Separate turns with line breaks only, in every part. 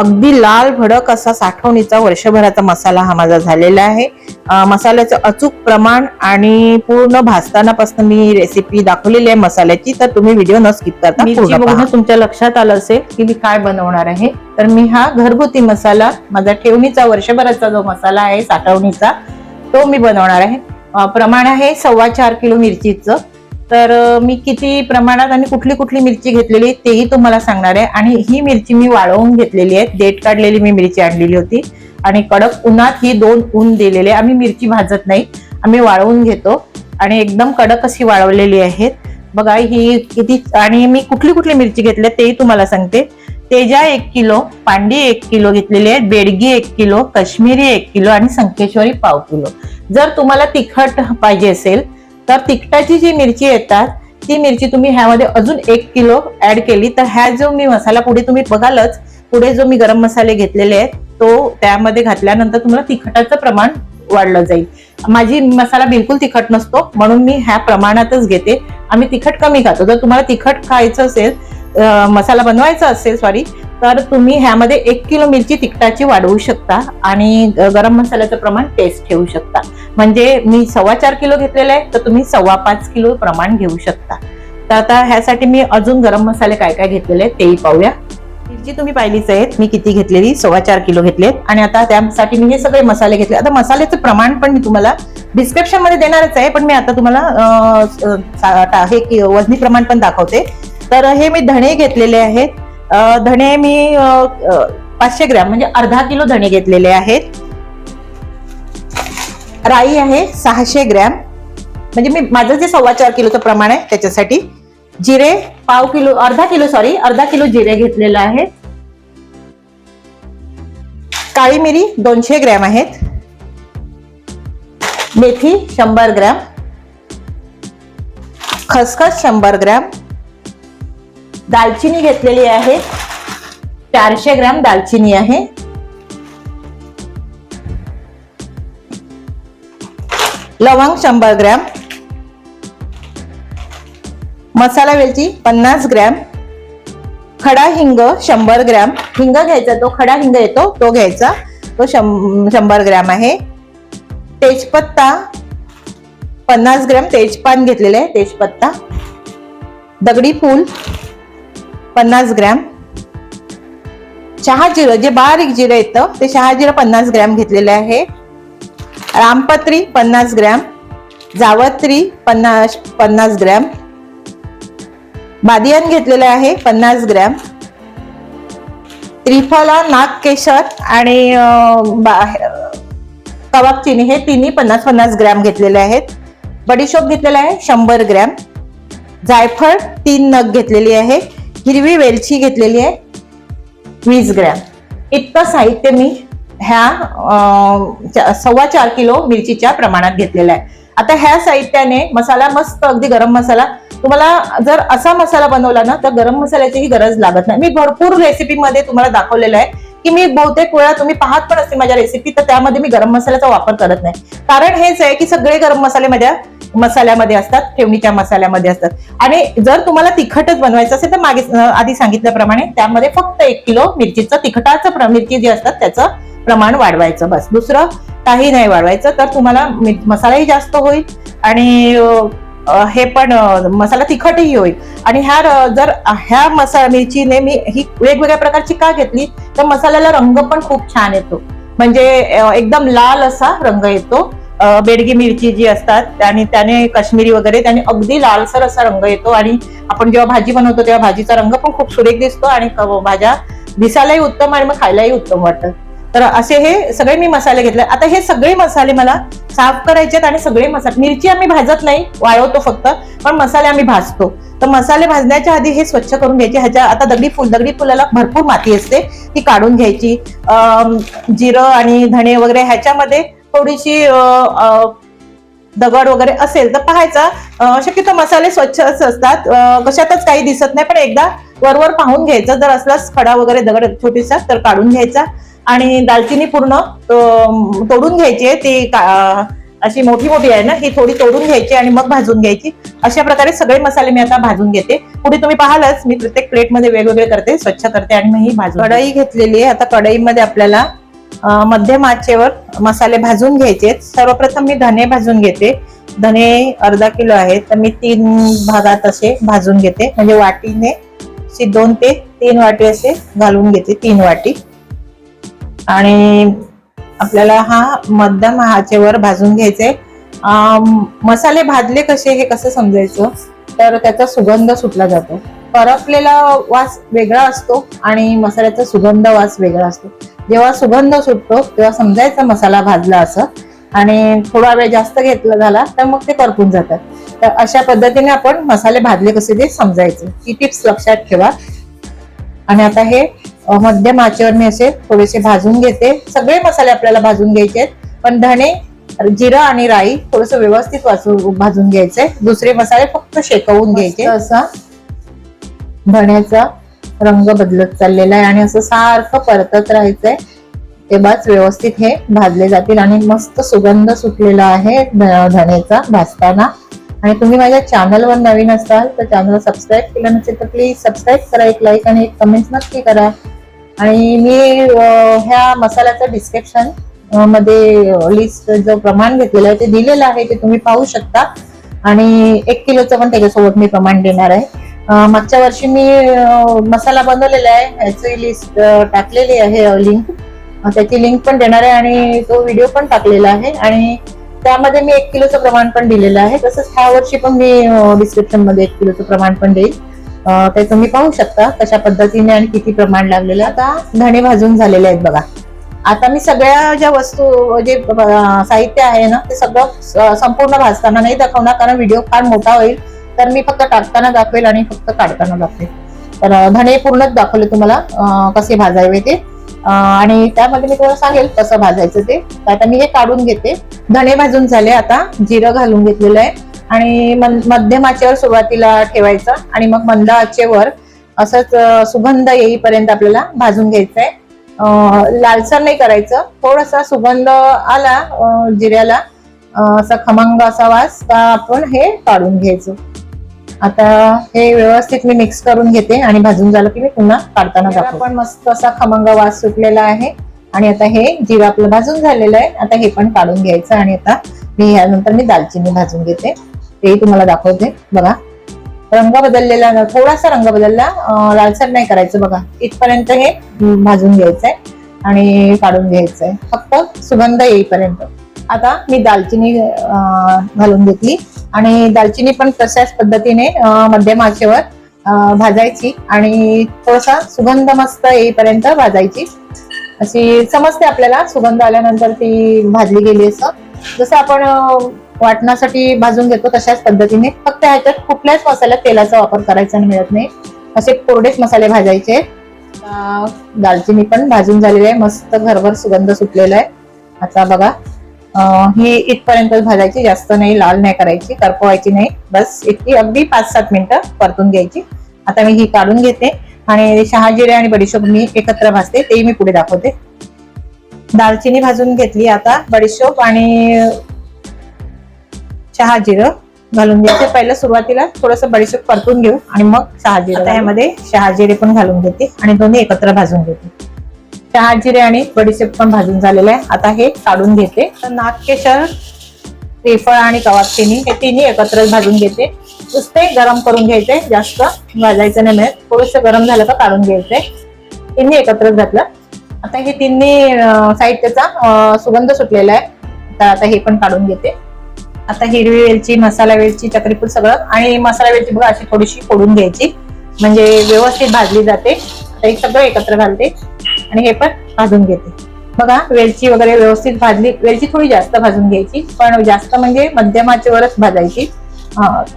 अगदी लाल भडक असा साठवणीचा वर्षभराचा मसाला हा माझा झालेला आहे. मसाल्याचं अचूक प्रमाण आणि पूर्ण भाजतानापासून मी रेसिपी दाखवलेली आहे मसाल्याची तर तुम्ही व्हिडिओ न स्किप करता
बघून. तुमच्या लक्षात आलं असेल की मी काय बनवणार आहे तर मी हा घरगुती मसाला माझा ठेवणीचा वर्षभराचा जो मसाला आहे साठवणीचा तो मी बनवणार आहे. प्रमाण आहे सव्वा चार किलो मिरचीचं. तर मी किती प्रमाणात आणि कुठली कुठली मिरची घेतलेली तेही तुम्हाला सांगणार आहे. आणि ही मिरची मी वाळवून घेतलेली आहे. देठ काढलेली मी मिरची आणलेली होती. आणि कडक उन्हात ही दोन ऊन दिलेले. आम्ही मिरची भाजत नाही. आम्ही वाळवून घेतो. आणि एकदम कडक अशी वाळवलेली आहेत बघा ही किती आणि मी कुठली कुठली मिरची घेतली तेही तुम्हाला सांगते. तेजा एक किलो पांडी एक किलो घेतलेली आहे बेडगी एक किलो काश्मीरी एक किलो आणि संकेश्वरी पाव किलो. जर तुम्हाला तिखट पाहिजे असेल तर तिखटाची जी मिरची येतात ती मिरची तुम्ही ह्यामध्ये अजून एक किलो ऍड केली. तर ह्या जो मी मसाला पुढे तुम्ही बघालच पुढे जो मी गरम मसाले घेतलेले आहेत तो त्यामध्ये घातल्यानंतर तुम्हाला तिखटाचं प्रमाण वाढलं जाईल. माझी मसाला बिलकुल तिखट नसतो म्हणून मी ह्या प्रमाणातच घेते. आम्ही तिखट कमी खातो. जर तुम्हाला तिखट खायचं असेल मसाला बनवायचा असेल सॉरी तर तुम्ही ह्यामध्ये एक किलो मिरची तिखटाची वाढवू शकता आणि गरम मसाल्याचं प्रमाण टेस्ट ठेवू शकता. म्हणजे मी सव्वा चार किलो घेतलेलं आहे तर तुम्ही सव्वा पाच किलो प्रमाण घेऊ शकता. तर आता ह्यासाठी मी अजून गरम मसाले काय काय घेतलेले आहेत तेही पाहूया. मिरची तुम्ही पाहिलीच आहेत मी किती घेतलेली? सव्वा चार किलो घेतलेत. आणि आता त्यासाठी मी हे सगळे मसाले घेतले. आता मसाल्याचं प्रमाण पण मी तुम्हाला डिस्क्रिप्शनमध्ये देणारच आहे पण मी आता तुम्हाला हे वजनी प्रमाण पण दाखवते. तर हे मी धणे घेतलेले आहेत. धणे मी पाचशे ग्रॅम म्हणजे अर्धा किलो धणे घेतलेले आहेत. राई आहे सहाशे ग्रॅम. म्हणजे मी माझं जे सव्वा चार किलोचं प्रमाण आहे त्याच्यासाठी जिरे पाव किलो अर्धा किलो सॉरी अर्धा किलो जिरे घेतलेलं आहे. काळी मिरी दोनशे ग्रॅम आहेत. मेथी शंभर ग्रॅम. खसखस शंभर ग्रॅम. दालचिनी घेतलेली आहे. चारशे ग्रॅम दालचिनी आहे. लवंग शंभर ग्रॅम. मसाला वेलची पन्नास ग्रॅम. खडा हिंग शंभर ग्रॅम. हिंग घ्यायचा तो खडा हिंग येतो तो घ्यायचा. तो शं- शंभर ग्रॅम आहे. तेजपत्ता पन्नास ग्रॅम तेजपान घेतलेले आहे तेजपत्ता. दगडी फूल. पन्नास ग्रॅम. चहाजीरं जे बारीक जिरं येतं ते चहाजीरं पन्नास ग्रॅम घेतलेले आहे. रामपत्री पन्नास ग्रॅम. जावत्री पन्नास पन्नास ग्रॅम. बादियन घेतलेलं आहे पन्नास ग्रॅम. त्रिफला नागकेशर आणि अं, कबाब चिनी हे तिन्ही पन्नास पन्नास ग्रॅम घेतलेले आहेत. बडीशोप घेतलेला आहे शंभर ग्रॅम. जायफळ तीन नग घेतलेली आहे. हिरवी वेलची घेतलेली आहे. वीस ग्रॅम. इतकं साहित्य मी ह्या सव्वा चार किलो मिरचीच्या प्रमाणात घेतलेलं आहे. आता ह्या साहित्याने मसाला मस्त अगदी गरम मसाला तुम्हाला जर असा मसाला बनवला ना तर गरम मसाल्याचीही गरज लागत नाही. मी भरपूर रेसिपीमध्ये तुम्हाला दाखवलेलं आहे. की मी बहुतेक वेळा तुम्ही पाहत पण असते माझ्या रेसिपी तर त्यामध्ये मी गरम मसाल्याचा वापर करत नाही. कारण हेच आहे की सगळे गरम मसाले माझ्या मसाल्यामध्ये असतात ठेवणीच्या मसाल्यामध्ये असतात. आणि जर तुम्हाला तिखटच बनवायचं असेल तर मागे आधी सांगितल्याप्रमाणे त्यामध्ये फक्त एक किलो मिरचीचं तिखटाचं मिरची जी असतात त्याचं प्रमाण वाढवायचं बस. दुसरं काही नाही वाढवायचं तर तुम्हाला मि- मसालाही जास्त होईल आणि हे पण मसाला तिखटही होईल. आणि ह्या जर ह्या मसाला मिरचीने मी ही वेगवेगळ्या प्रकारची का घेतली तर मसाल्याला रंग पण खूप छान येतो. म्हणजे एकदम लाल असा रंग येतो. बेडगी मिरची जी असतात आणि त्याने काश्मीरी वगैरे त्याने अगदी लालसर असा रंग येतो. आणि आपण जेव्हा भाजी बनवतो तेव्हा भाजीचा रंग पण खूप सुरेख दिसतो आणि भाज्या दिसायलाही उत्तम आणि मग खायलाही उत्तम वाटतं. तर असे हे सगळे मी मसाले घेतले. आता हे सगळे मसाले मला साफ करायचे आहेत आणि सगळे मसाले मिरची आम्ही भाजत नाही वाळवतो फक्त पण मसाले आम्ही भाजतो. तर मसाले भाजण्याच्या आधी हे स्वच्छ करून घ्यायचे. ह्याच्या आता दगडी फुल दगडी फुलाला भरपूर माती असते ती काढून घ्यायची. जिरं आणि धणे वगैरे ह्याच्यामध्ये थोडीशी दगड वगैरे असेल तर पाहायचा. शक्यतो मसाले स्वच्छच असतात. कशातच काही दिसत नाही पण एकदा वरवर पाहून घ्यायचं. जर असलाच खडा वगैरे दगड छोटीसा तर काढून घ्यायचा. आणि दालचिनी पूर्ण तोडून घ्यायची आहे. ती का- अशी मोठी मोठी आहे ना ही थोडी तोडून घ्यायची आणि मग भाजून घ्यायची. अशा प्रकारे सगळे मसाले मी आता भाजून घेते. पुढे तुम्ही पाहालच मी प्रत्येक प्लेटमध्ये वेगवेगळे करते स्वच्छ करते आणि मग ही भाजून कढई घेतलेली आहे. आता कढईमध्ये आपल्याला मध्यम आचेवर मसाले भाजून घ्यायचे आहेत. सर्वप्रथम मी धने भाजून घेते. धने अर्धा किलो आहेत. तर मी तीन भागात असे भाजून घेते. म्हणजे वाटीने दोन ते तीन वाटी असे घालून घेते तीन वाटी. आणि आपल्याला हा मध्यम वर भाजून घ्यायचे. मसाले भाजले कसे हे कसं समजायचं? तर त्याचा सुगंध सुटला जातो. परतलेला वास वेगळा असतो आणि मसाल्याचा सुगंध वास वेगळा असतो. जेव्हा सुगंध सुटतो तेव्हा समजायचा मसाला भाजला असं. आणि थोडा वेळ जास्त घेतला झाला तर मग ते करपून जातात. तर अशा पद्धतीने आपण मसाले भाजले कसे ते समजायचे. ही टिप्स लक्षात ठेवा. आणि आता हे मध्यम आचेवर मी असे थोडेसे भाजून घेते. सगळे मसाले आपल्याला भाजून घ्यायचे पण धणे जिरं आणि राई थोडस व्यवस्थित भाजून घ्यायचंय दुसरे मसाले फक्त शेकवून घ्यायचे. असा. धण्याचा रंग बदलत चाललेला आहे आणि असं सारखं परतत राहायचंय. तेव्हाच व्यवस्थित हे भाजले जातील आणि मस्त सुगंध सुटलेला आहे धण्याचा भाजताना. आणि तुम्ही माझ्या चॅनलवर नवीन असाल तर चॅनल सबस्क्राईब केलं नसेल तर प्लीज सबस्क्राईब करा एक लाईक आणि एक कमेंट नक्की करा. आणि मी ह्या मसाल्याचं डिस्क्रिप्शनमध्ये लिस्ट जो प्रमाण घेतलेलं आहे ते दिलेलं आहे ते तुम्ही पाहू शकता. आणि एक किलोचं पण त्याच्यासोबत मी प्रमाण देणार आहे. मागच्या वर्षी मी मसाला बनवलेला आहे ह्याची लिस्ट टाकलेली आहे लिंक त्याची लिंक पण देणार आहे आणि तो व्हिडिओ पण टाकलेला आहे. आणि त्यामध्ये मी एक किलोचं प्रमाण पण दिलेलं आहे. तसंच ह्या वर्षी पण मी डिस्क्रिप्शनमध्ये एक किलोचं प्रमाण पण देईल ते तुम्ही पाहू शकता कशा पद्धतीने आणि किती प्रमाण लागलेलं. आता धणे भाजून झालेले आहेत बघा. आता मी सगळ्या ज्या वस्तू जे साहित्य आहे ना ते सगळं संपूर्ण भाजताना नाही दाखवणार कारण व्हिडिओ फार मोठा होईल. तर मी फक्त टाकताना दाखवेल आणि फक्त काढताना दाखवेल. तर धणे पूर्णच दाखवले तुम्हाला कसे भाजावे ते. आणि त्यामध्ये मी तुम्हाला सांगेल कसं भाजायचं ते. आता मी हे काढून घेते. धणे भाजून झाले आता. जिरं घालून घेतलेलं आहे. आणि मध्यम आचेवर सुरुवातीला ठेवायचं. आणि मग मंद आचेवर असंच सुगंध येईपर्यंत आपल्याला भाजून घ्यायचंय. लालसर नाही करायचं. थोडासा सुगंध आला जिऱ्याला असा खमंग असा वास का आपण हे काढून घ्यायचं. आता हे व्यवस्थित मी मिक्स करून घेते आणि भाजून झालं की मी पुन्हा काढताना दाखवते. पण मस्त असा खमंग वास सुटलेला आहे. आणि आता हे जिरं आपलं भाजून झालेलं आहे. आता हे पण काढून घ्यायचं आणि आता मी यानंतर मी दालचिनी भाजून घेते. तेही तुम्हाला दाखवते. बघा रंग बदललेला थोडासा रंग बदलला. लालसर नाही करायचं बघा. इथपर्यंत हे भाजून घ्यायचंय आणि काढून घ्यायचंय. फक्त सुगंध येईपर्यंत. आता मी दालचिनी घालून घेतली. आणि दालचिनी पण तशाच पद्धतीने मध्यम आचेवर भाजायची आणि थोडासा सुगंध मस्त येईपर्यंत भाजायची. अशी समजते आपल्याला सुगंध आल्यानंतर ती भाजली गेली असं. जसं आपण वाटण्यासाठी भाजून घेतो तशाच पद्धतीने. फक्त ह्याच्यात कुठल्याच मसाल्यात तेलाचा वापर करायचा मिळत नाही. असे कोरडेच मसाले भाजायचे. दालचिनी पण भाजून झालेली आहे. मस्त घरभर सुगंध सुटलेला आहे. आता बघा. ही इथपर्यंत भाजायची जास्त नाही लाल नाही करायची करपवायची नाही. बस इतकी अगदी पाच सात मिनिटं परतून घ्यायची. आता मी ही काढून घेते आणि शहाजिरे आणि बडीशोप मी एकत्र भाजते तेही मी पुढे दाखवते. दालचिनी भाजून घेतली आता बडीशोप आणि चहा जिरं घालून घ्यायचे. पहिलं सुरुवातीला थोडस बडीशेप परतून घेऊ आणि मग शहा जिरं आता यामध्ये शहा जिरे पण घालून घेते आणि दोन्ही एकत्र भाजून घेते. चहा जिरे आणि बडीशेप पण भाजून झालेले आहे. आता हे काढून घेते. तर नागकेशर श्रीफळ आणि कवाबचिनी हे तिन्ही एकत्र भाजून घेते. नुसते गरम करून घ्यायचे जास्त भाजायचं नाही मिळत. थोडस गरम झालं का काढून घ्यायचंय तिन्ही एकत्रच घातलं. आता हे तिन्ही साहित्याचा सुगंध सुटलेला आहे. तर आता हे पण काढून घेते. आता हिरवी वेलची मसाला वेलची चक्रीफूल सगळं. आणि मसाला वेलची बघा अशी थोडीशी फोडून घ्यायची. म्हणजे व्यवस्थित भाजली जाते. आता हे सगळं एकत्र घालते. आणि हे पण भाजून घेते. बघा वेलची वगैरे व्यवस्थित भाजली. वेलची थोडी जास्त भाजून घ्यायची पण जास्त म्हणजे मध्यम वरच भाजायची.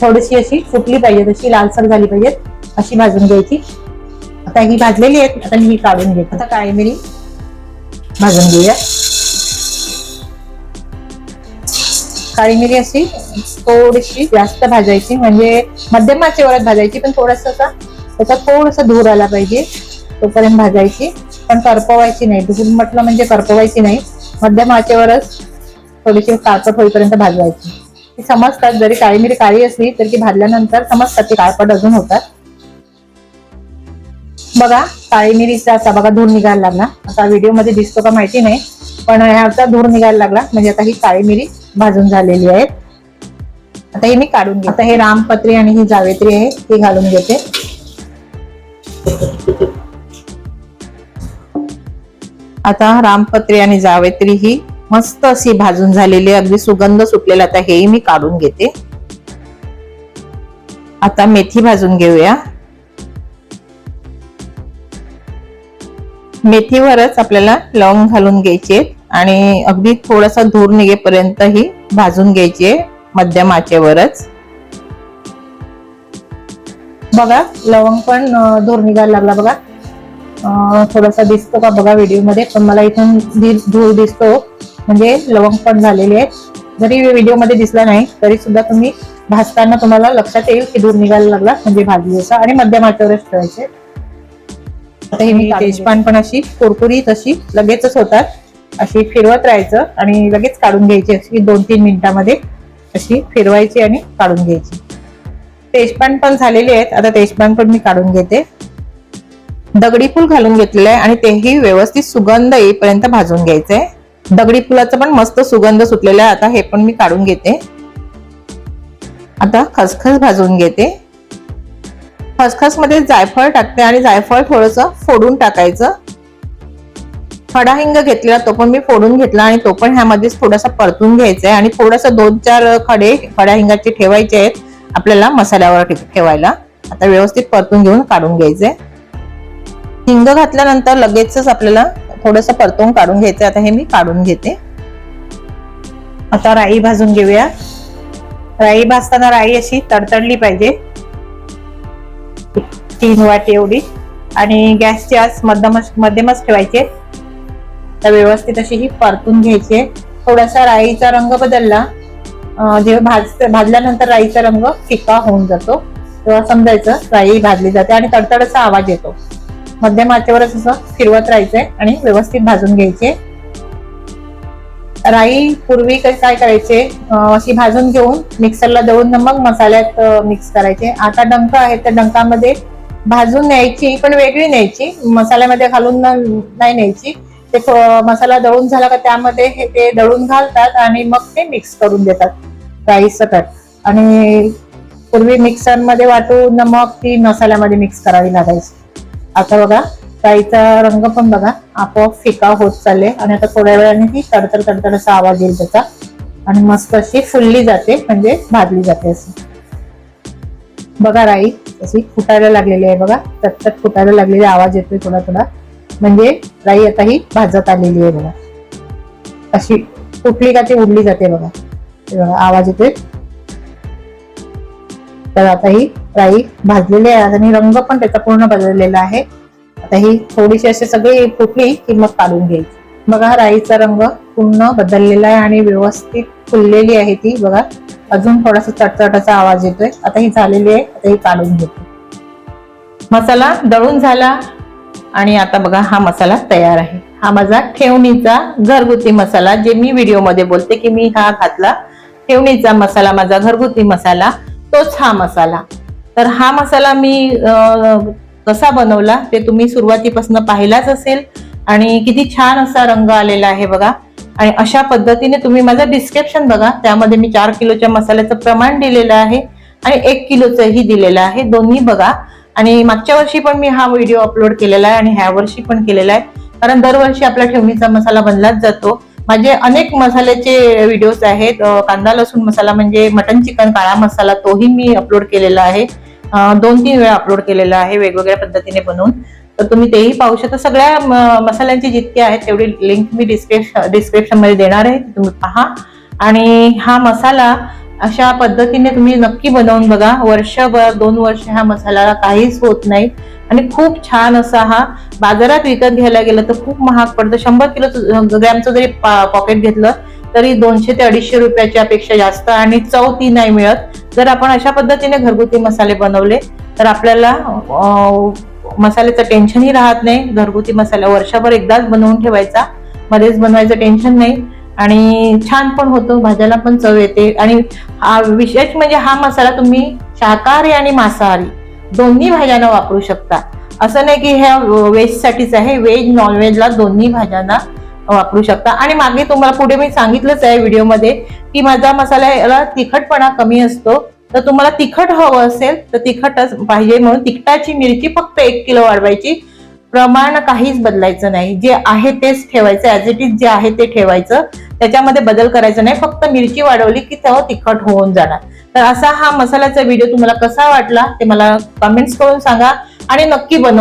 थोडीशी अशी फुटली पाहिजे तशी लालसर झाली पाहिजे अशी भाजून घ्यायची. आता ही भाजलेली आहेत आता मी ही काढून घेते. आता काळी मिरी? भाजून घेऊया. काळी मिरी अशी थोडीशी जास्त भाजायची म्हणजे मध्यम आचेवरच भाजायची पण थोडस त्याचा थोडासा धूर आला पाहिजे तोपर्यंत भाजायची. पण करपवायची नाही. धूर म्हटलं म्हणजे करपवायची नाही. मध्यम आचेवरच थोडीशी काळपट होईपर्यंत भाजवायची. ती समजतात जरी काळी मिरी काळी असली तरी ती भाजल्यानंतर समजतात ती काळपट अजून होतात. बघा काळी मिरीचा असा बघा धूर निघायला लागला. आता व्हिडिओमध्ये दिसतो का माहिती नाही पण ह्याचा धूर निघायला लागला. म्हणजे आता ही काळी मिरी भाजून झालेली आहे. आता हे मी काढून घेते. हे रामपत्री आणि ही जावेत्री आहे ती घालून घेते.
आता रामपत्री आणि जावेत्री ही मस्त अशी भाजून झालेली अगदी सुगंध सुटलेला. आता हेही मी काढून घेते. आता मेथी भाजून घेऊया. मेथीवरच आपल्याला लवंग घालून घ्यायचे आणि अगदी थोडासा धूर निघेपर्यंत ही भाजून घ्यायची मध्यम आचेवरच.
बघा लवंग पण धूर निघायला लागला बघा. थोडासा दिसतो का बघा व्हिडिओमध्ये पण मला इथून धीर- दिसतो. म्हणजे लवंग पण झालेले आहेत. जरी व्हिडिओमध्ये दिसला नाही तरी सुद्धा तुम्ही भाजताना तुम्हाला लक्षात येईल की धूर निघायला लागला म्हणजे भाजली असं आणि मध्यम आचेवरच ठेवायचे. आता हे मी
तेजपान पण अशी कुरकुरीत अशी लगेचच होतात.
अशी फिरवत राहायचं आणि लगेच काढून घ्यायची अशी दोन तीन मिनिटामध्ये अशी फिरवायची आणि काढून घ्यायची. तेजपान पण झालेले आहेत. आता तेजपान पण मी काढून घेते.
दगडी फूल घालून घेतलेलं आहे आणि तेही व्यवस्थित सुगंध येईपर्यंत भाजून घ्यायचंय. दगडी फुलाचा पण मस्त सुगंध सुटलेला आहे. आता हे पण मी काढून घेते. आता खसखस भाजून घेते. खसखसमध्ये जायफळ टाकते आणि जायफळ थोडस फोडून टाकायचं. खडा हिंग घेतलेला तो पण मी फोडून घेतला आणि तो पण ह्यामध्येच थोडासा परतून घ्यायचा आहे. आणि थोडासा दोन चार खडे खड्या हिंगाचे ठेवायचे आहेत आपल्याला मसाल्यावर ठेवायला. आता व्यवस्थित परतून घेऊन काढून घ्यायचे. हिंग घातल्यानंतर लगेचच आपल्याला थोडस परतून काढून घ्यायचं आता हे मी काढून घेते.
आता राई भाजून घेऊया. राई भाजताना राई अशी तडतडली पाहिजे. तीन वाटी एवढी. आणि गॅसची आज मध्यमच मध्यमच ठेवायचे तर व्यवस्थित अशी ही परतून घ्यायची थोडासा राईचा रंग बदलला जेव्हा भाज भाजल्यानंतर राईचा रंग फिका होऊन जातो. तेव्हा समजायचं राई भाजली जाते आणि तडतडचा आवाज येतो. मध्यम आचेवरच असं फिरवत राहायचंय आणि व्यवस्थित भाजून घ्यायचे. राई पूर्वी काय करायचे? अशी भाजून घेऊन मिक्सरला दळून मग मसाल्यात मिक्स करायचे. आता डंक आहे त्या डंकामध्ये भाजून न्यायची पण वेगळी न्यायची. मसाल्यामध्ये घालून नाही न्यायची. ते मसाला दळून झाला का त्यामध्ये हे ते दळून घालतात आणि मग ते मिक्स करून देतात. राई सकट आणि पूर्वी मिक्सरमध्ये वाटून मग ती मसाल्यामध्ये मिक्स करावी लागायची. आता बघा राईचा रंग पण बघा आपोआप फिका होत चालले. आणि आता थोड्या वेळाने ती तडतड तडतड असा आवाज येईल त्याचा. आणि मस्त अशी फुलली जाते म्हणजे भाजली जाते असं बघा राई अशी फुटायला लागलेली आहे बघा. चटचट फुटायला लागलेली आवाज येतोय थोडा थोडा. म्हणजे राई आता ही भाजत आलेली आहे बघा. अशी फुटली का ती उडली जाते बघा. बघा आवाज येतोय. तर आता ही राई भाजलेली आहे. आणि रंग पण त्याचा पूर्ण बदललेला आहे. आता ही थोडीशी अशी सगळी फुटली की मग काढून घेईल बघा राईचा रंग पूर्ण बदललेला आहे आणि व्यवस्थित फुललेली आहे ती. बघा अजून थोडासा चटचटाचा आवाज येतोय. आता ही झालेली आहे. आता ही काढून घेतो.
मसाला दळून झाला आणि आता बघा हा मसाला तयार आहे. हा माझा ठेवणीचा घरगुती मसाला जे मी व्हिडिओमध्ये बोलते की मी हा घातला. ठेवणीचा मसाला माझा घरगुती मसाला. तोच हा मसाला. तर हा मसाला मी कसा बनवला ते तुम्ही सुरुवातीपासून पाहिलाच असेल. आणि किती छान असा रंग आलेला आहे बघा. आणि अशा पद्धतीने तुम्ही माझं डिस्क्रिप्शन बघा. त्यामध्ये मी चार किलोच्या मसाल्याचं प्रमाण दिलेलं आहे आणि एक किलोचंही दिलेलं आहे. दोन्ही बघा. आणि मागच्या वर्षी पण मी हा व्हिडिओ अपलोड केलेला आहे आणि ह्या वर्षी पण केलेला आहे. कारण दरवर्षी आपला ठेवणीचा मसाला बनलाच जातो. माझे अनेक मसाल्याचे व्हिडिओज आहेत. कांदा लसूण मसाला म्हणजे मटन चिकन काळा मसाला तोही मी अपलोड केलेला आहे. दोन तीन वेळा अपलोड केलेला आहे वेगवेगळ्या पद्धतीने बनवून. तर तुम्ही तेही पाहू शकता. सगळ्या मसाल्यांची जितकी आहेत तेवढी लिंक मी डिस्क्रिप्शन डिस्क्रिप्शनमध्ये देणार आहे. तुम्ही पहा. आणि हा मसाला अशा पद्धतीने तुम्ही नक्की बनवून बघा. वर्षभर दोन वर्ष ह्या मसाल्याला काहीच होत नाही आणि खूप छान असा हा बाजारात विकत घ्यायला गेलं तर खूप महाग पडतं. शंभर किलो ग्रॅमचं जरी पॉकेट घेतलं तरी दोनशे ते अडीचशे रुपयाच्या पेक्षा जास्त आणि चव ती नाही मिळत. जर आपण अशा पद्धतीने घरगुती मसाले बनवले तर आपल्याला मसाल्याचं टेन्शनही राहत नाही. घरगुती मसाला वर्षभर एकदाच बनवून ठेवायचा. मध्येच बनवायचं टेन्शन नाही.
आणि छान पण होतो. भाज्याला पण चव येते. आणि हा विशेष म्हणजे हा मसाला तुम्ही शाकाहारी आणि मांसाहारी दोन्ही भाज्यांना वापरू शकता. असं नाही की ह्या व्हेजसाठीच आहे व्हेज नॉनव्हेजला दोन्ही भाज्यांना वापरू शकता. आणि मागे तुम्हाला पुढे मी सांगितलंच आहे व्हिडिओमध्ये की माझा मसाला याला तिखटपणा कमी असतो. तर तुम्हाला तिखट हवं असेल तर तिखटच पाहिजे म्हणून तिखटाची मिरची फक्त एक किलो वाढवायची. प्रमाण काहीच बदलायचं नाही. जे आहे तेच ठेवायचं ऍज इट इज जे आहे ते ठेवायचं. त्याच्यामध्ये बदल करायचा नाही. फक्त मिरची वाढवली की तेव्हा तिखट होऊन जाणार. तर असा हा मसाल्याचा व्हिडिओ तुम्हाला कसा वाटला ते मला कमेंट्स करून सांगा आणि नक्की बनव.